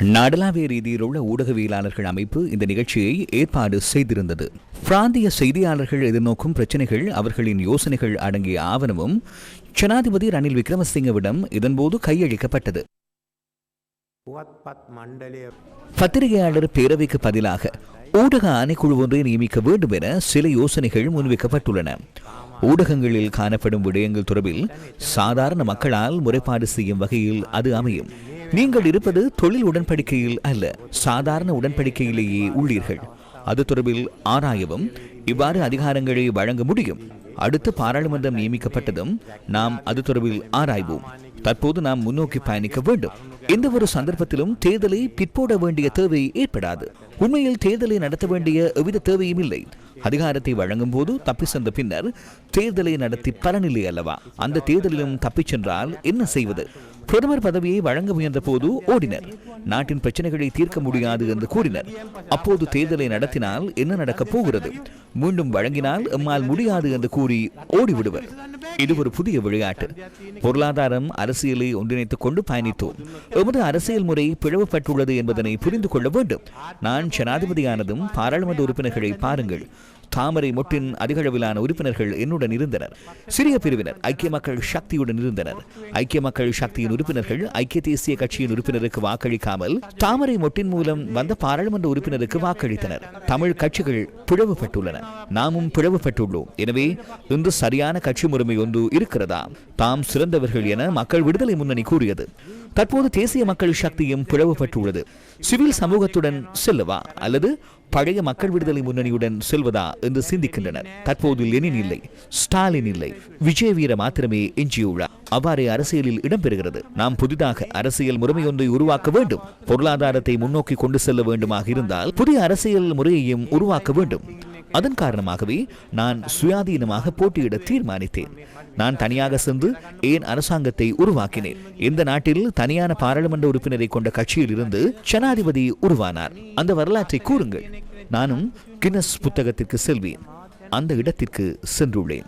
நாடளாவிய ரீதியில் உள்ள ஊடகவியலாளர்கள் அமைப்பு இந்த நிகழ்ச்சியை ஏற்பாடு செய்திருந்தது. பிராந்திய செய்தியாளர்கள் எதிர்நோக்கும் பிரச்சனைகள் அவர்களின் யோசனைகள் அடங்கிய ஆவணமும் ஜனாதிபதி ரணில் விக்ரமசிங்கவிடம் இதன்போது கையளிக்கப்பட்டது. பத்திரிகையாளர் பேரவைக்கு பதிலாக ஊடக ஆணைக்குழு ஒன்றை நியமிக்க வேண்டும் என சில யோசனைகள் முன்வைக்கப்பட்டுள்ளன. ஊடகங்களில் காணப்படும் விடயங்கள் தொடர்பில் சாதாரண மக்களால் முறைப்பாடு செய்யும் வகையில் அது அமையும். நீங்கள் இருப்பது தொழில் உடன்படிக்கையில் அல்ல சாதாரண உடன்படிக்கையிலேயே உள்ளீர்கள். அது தொடர்பில் ஆராயவும் இவ்வாறு அதிகாரங்களை வழங்க முடியும். அடுத்து பாராளுமன்றம் நியமிக்கப்பட்டதும் நாம் அது தொடர்பில் ஆராய்வோம். தற்போது நாம் முன்னோக்கி பயணிக்க வேண்டும். எந்த ஒரு சந்தர்ப்பத்திலும் தேர்தலை பிற்போட வேண்டிய தேவை ஏற்படாது. உண்மையில் தேர்தலை நடத்த வேண்டிய எவ்வித தேவையும் இல்லை. அதிகாரத்தை வழங்கும் போது தப்பி சென்ற பின்னர் தேர்தலை நடத்தி பலனில்லை அல்லவா? அந்த தேர்தலிலும் தப்பிச் சென்றால் என்ன செய்வது? பிரதமர் பதவியை வழங்க முயன்ற போது ஓடினர். நாட்டின் பிரச்சனைகளை தீர்க்க முடியாது என்று கூறினர். அப்போது தேர்தலை நடத்தினால் என்ன நடக்கப் போகிறது? மீண்டும் வழங்கினால் எம்மால் முடியாது என்று கூறி ஓடிவிடுவர். இது ஒரு புதிய விளையாட்டு. பொருளாதாரம் அரசியலை ஒன்றிணைத்துக் கொண்டு பயணித்தோம். எமது அரசியல் முறை பிளவுபட்டுள்ளது என்பதனை புரிந்து கொள்ள வேண்டும். நான் ஜனாதிபதியானதும் பாராளுமன்ற உறுப்பினர்களை பாருங்கள். தாமரை மொட்டின் அதிகளவிலான உறுப்பினர்கள் என்னுடன் இருந்தனர். சிறிய பிரிவினர் ஐக்கிய மக்கள் சக்தியுடன் இருந்தனர். ஐக்கிய மக்கள் சக்தியின் உறுப்பினர்கள் ஐக்கிய தேசிய கட்சியின் உறுப்பினருக்கு வாக்களிக்காமல் தாமரை மொட்டின் மூலம் வந்த பாராளுமன்ற உறுப்பினருக்கு வாக்களித்தனர். தமிழ் கட்சிகள் பிளவுபட்டுள்ளன. நாமும் பிளவுபட்டுள்ளோம். எனவே இன்று சரியான கட்சி முறைமை ஒன்று இருக்கிறதா? தாம் சிறந்தவர்கள் என மக்கள் விடுதலை முன்னணி கூறியது. தற்போது தேசிய மக்கள் சக்தியும் பிளவுபட்டுள்ளது. சிவில் சமூகத்துடன் செல்லவா? அல்லது பழைய மக்கள் விடுதலை முன்னணியுடன் செல்வதா என்று சிந்திக்கின்றனர். தற்போது லெனின் இல்லை ஸ்டாலின் இல்லை விஜய் வீர மாத்திரமே எஞ்சியுள்ளார் அவ்வாறே அரசியலில் இடம்பெறுகிறது. நாம் புதிதாக அரசியல் முறைமை ஒன்றை உருவாக்க வேண்டும். பொருளாதாரத்தை முன்னோக்கி கொண்டு செல்ல வேண்டுமாக இருந்தால் புதிய அரசியல் முறையையும் உருவாக்க வேண்டும். அதன் காரணமாகவே நான் சுயாதீனமாக போட்டியிட தீர்மானித்தேன். நான் தனியாக சென்று ஏன் அரசாங்கத்தை உருவாக்கினேன்? இந்த நாட்டில் தனியான பாராளுமன்ற உறுப்பினரை கொண்ட கட்சியில் இருந்து ஜனாதிபதி உருவானார்? அந்த வரலாற்றை கூறுங்கள். நானும் கின்னஸ் புத்தகத்திற்கு செல்வேன். அந்த இடத்திற்கு சென்றுள்ளேன்.